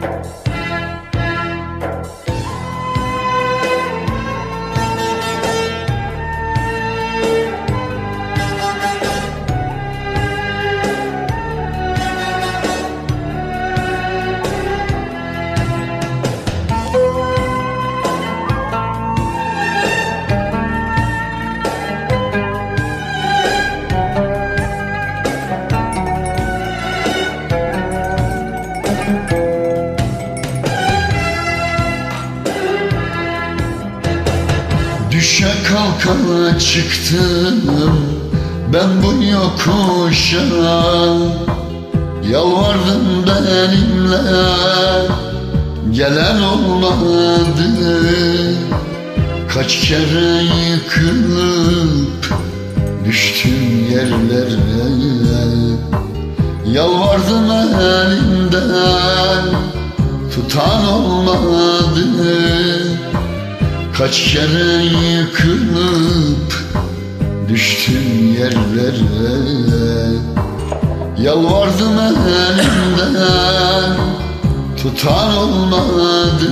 Bye. Düşe kalka çıktım ben bu yokuşa Yalvardım benimle. Gelen olmadı. Kaç kere yıkılıp düştüm yerlere. Yalvardım elinden tutan olmadı Kaç kere yıkılıp düştüm yerlere. Yalvardım elimden tutan olmadı.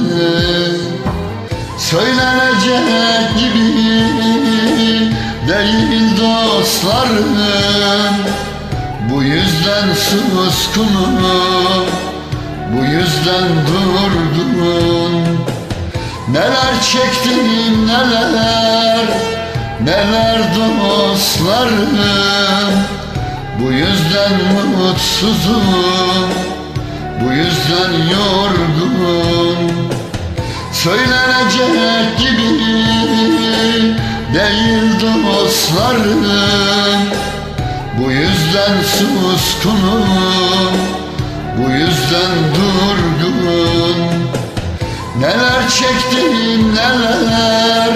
Söylenecek gibi değil dostlarım. Bu yüzden suskunum Bu yüzden durdum Neler çektim neler Neler dostlarım. Bu yüzden mutsuzum Bu yüzden yorgun Söylenecek gibi Değil dostlarım. Bu yüzden suskunum Bu yüzden durgun Neler çektim neler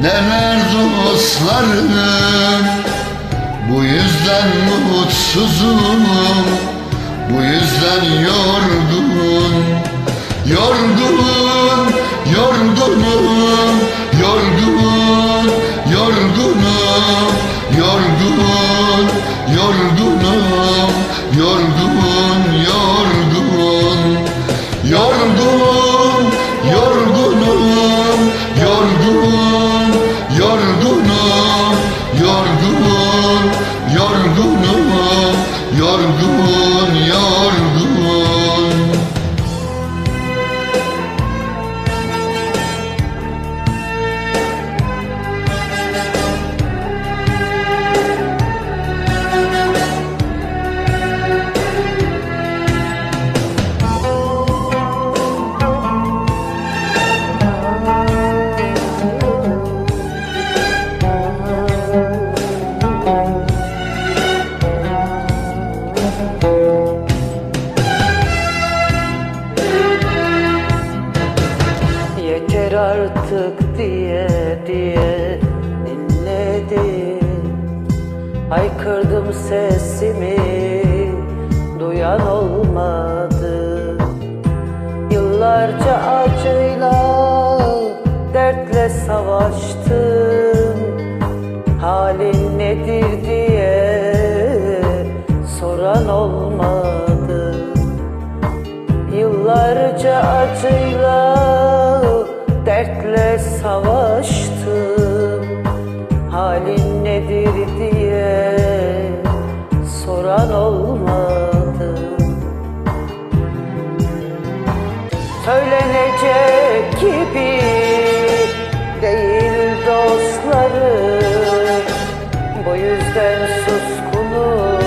Neler dostlarım Bu yüzden mutsuzum Bu yüzden yorgun. Yorgun, yorgunum Yorgun, yorgunum Yorgun, yorgunum Yorgun, yorgun Haykırdım sesimi duyan olmadı. Yıllarca acıyla dertle savaştım. Halin nedir diye soran olmadı. Yıllarca acıyla dertle savaştım Söylenecek gibi değil dostlarım. Bu yüzden suskunum,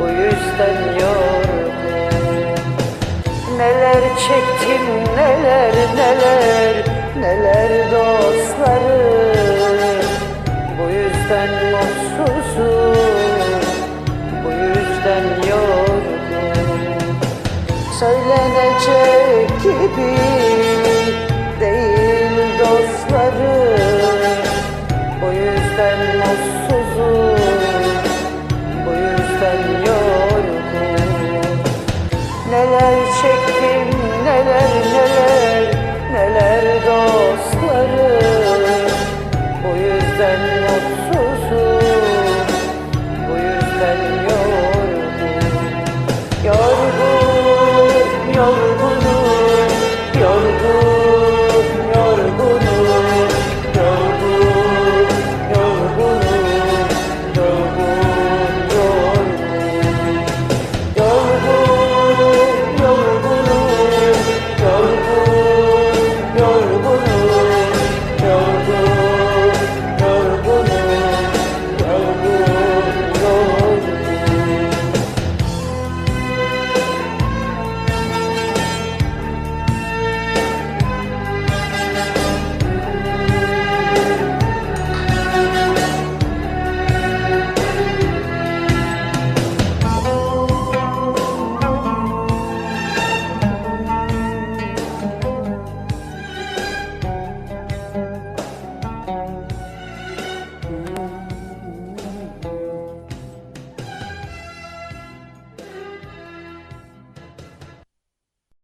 bu yüzden yorgun Neler çektim neler neler Söylenecek gibi değil dostlarım. Bu yüzden mutsuzum bu yüzden yorgun Neler çektim neler neler